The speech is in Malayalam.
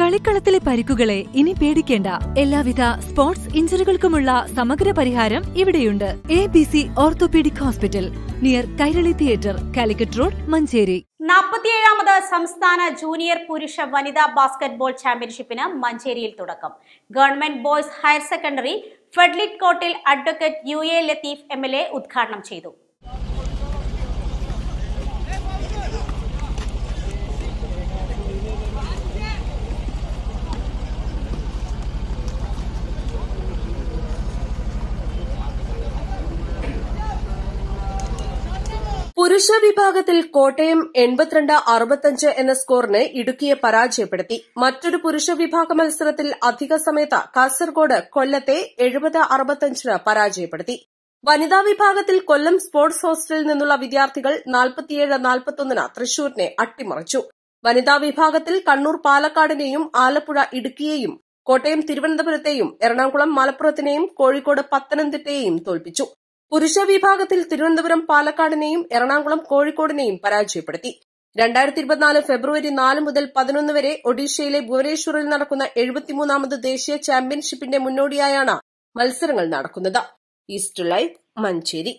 കളിക്കളത്തിലെ പരിക്കുകളെ ഇനി പേടിക്കേണ്ട. എല്ലാവിധ സ്പോർട്സ് ഇഞ്ചുറികൾക്കുമുള്ള സമഗ്ര പരിഹാരം ഇവിടെയുണ്ട്. A B C orthopaedic hospital near Kairali theatre Calicut road Manjeri. നാൽപ്പത്തിയേഴാമത് സംസ്ഥാന ജൂനിയർ പുരുഷ വനിതാ ബാസ്കറ്റ്ബോൾ ചാമ്പ്യൻഷിപ്പിന് മഞ്ചേരിയിൽ തുടക്കം. Government boys higher secondary floodlit കോർട്ടിൽ advocate U A Latheef A ഉദ്ഘാടനം ചെയ്തു. പുരുഷ വിഭാഗത്തിൽ കോട്ടയം എൺപത്തിരണ്ട് അറുപത്തഞ്ച് എന്ന സ്കോറിന് ഇടുക്കിയെ പരാജയപ്പെടുത്തി. മറ്റൊരു പുരുഷ വിഭാഗ മത്സരത്തിൽ അധിക സമയത്ത് കാസർഗോഡ് കൊല്ലത്തെ എഴുപത് അറുപത്തഞ്ചിന് പരാജയപ്പെടുത്തി. വനിതാ വിഭാഗത്തിൽ കൊല്ലം സ്പോർട്സ് ഹോസ്റ്റലിൽ നിന്നുള്ള വിദ്യാർത്ഥികൾ നാൽപ്പത്തിയേഴ് നാൽപ്പത്തൊന്നിന് തൃശൂരിനെ അട്ടിമറിച്ചു. വനിതാ വിഭാഗത്തിൽ കണ്ണൂർ പാലക്കാടിനെയും ആലപ്പുഴ ഇടുക്കിയെയും കോട്ടയം തിരുവനന്തപുരത്തെയും എറണാകുളം മലപ്പുറത്തിനെയും കോഴിക്കോട് പത്തനംതിട്ടയെയും തോൽപ്പിച്ചു. പുരുഷ വിഭാഗത്തിൽ തിരുവനന്തപുരം പാലക്കാടിനെയും എറണാകുളം കോഴിക്കോടിനെയും പരാജയപ്പെടുത്തി. രണ്ടായിരത്തി ഇരുപത്തിനാല് ഫെബ്രുവരി നാല് മുതൽ പതിനൊന്ന് വരെ ഒഡീഷയിലെ ഭുവനേശ്വറിൽ നടക്കുന്ന എഴുപത്തിമൂന്നാമത് ദേശീയ ചാമ്പ്യൻഷിപ്പിന്റെ മുന്നോടിയായാണ് മത്സരങ്ങൾ നടക്കുന്നത്. East life Manjeri.